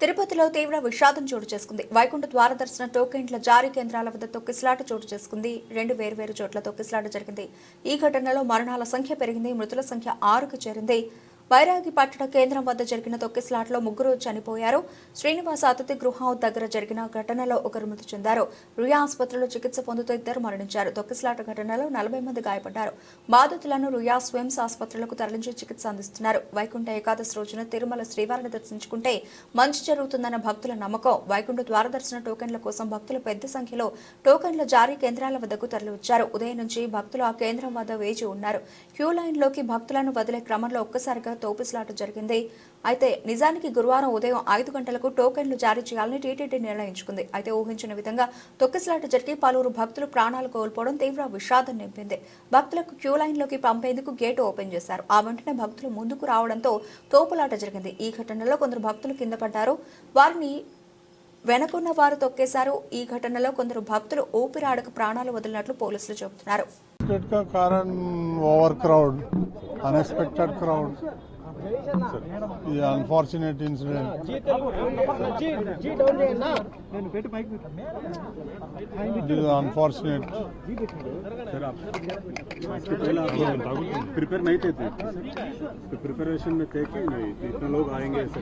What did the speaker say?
తిరుపతిలో తీవ్ర విషాదం చోటు చేసుకుంది. వైకుంఠ ద్వార దర్శన టోకెన్ల జారీ కేంద్రాల వద్ద తొక్కిసలాట చోటు చేసుకుంది. రెండు వేర్వేరు చోట్ల తొక్కిసలాట జరిగింది. ఈ ఘటనలో మరణాల సంఖ్య పెరిగింది. మృతుల సంఖ్య ఆరుకు చేరింది. వైరాగి పట్టణ కేంద్రం వద్ద జరిగిన తొక్కిసలాటలో ముగ్గురు చనిపోయారు. శ్రీనివాస అతిథి గృహం దగ్గర జరిగిన ఘటనలో ఒకరు మృతి చెందారు. రుయా ఆసుపత్రిలో చికిత్స పొందుతూ ఇద్దరు మరణించారు. తొక్కిసలాట ఘటనలో నలభై మంది గాయపడ్డారు. బాధితులను రుయా స్విమ్స్ ఆసుపత్రులకు తరలించి చికిత్స అందిస్తున్నారు. వైకుంఠ ఏకాదశి రోజున తిరుమల శ్రీవారిని దర్శించుకుంటే మంచి జరుగుతుందన్న భక్తుల నమ్మకం. వైకుంఠ ద్వార దర్శన టోకెన్ల కోసం భక్తులు పెద్ద సంఖ్యలో టోకెన్ల జారీ కేంద్రాల వద్దకు తరలివచ్చారు. ఉదయం నుంచి భక్తులు ఆ కేంద్రం వద్ద వేచి ఉన్నారు. క్యూ లైన్లోకి భక్తులను వదిలే క్రమంలో ఒక్కసారిగా తోపిసలాట జరిగింది. అయితే నిజానికి గురువారం ఉదయం ఐదు గంటలకు టోకెన్లు జారీ చేయాలని టీటీడీ నిర్ణయించుకుంది. అయితే ఊహించిన విధంగా తొక్కిసలాట జరిగి పలువురు భక్తులు ప్రాణాలు కోల్పోవడం తీవ్ర విషాదం నింపింది. భక్తులకు క్యూ లైన్లోకి పంపేందుకు గేటు ఓపెన్ చేశారు. ఆ వెంటనే భక్తులు ముందుకు రావడంతో తోపులాట జరిగింది. ఈ ఘటనలో కొందరు భక్తులు కింద పడ్డారు. వారిని వెనకున్న వారు తొక్కేశారు. ఈ ఘటనలో కొందరు భక్తులు ఊపిరాడకు ప్రాణాలు వదిలినట్లు పోలీసులు చెబుతున్నారు. అన్ఎక్స్పెక్టెడ్ క్రౌడ్ ఇది అన్ఫార్చునేట్ ఇన్సిడెంట్ ఇది అన్ఫార్చునేట్ प्रिपेयर नहीं थे प्रिपरेशन तो में थे कि नहीं? तो इतने लोग आएँगे ऐसे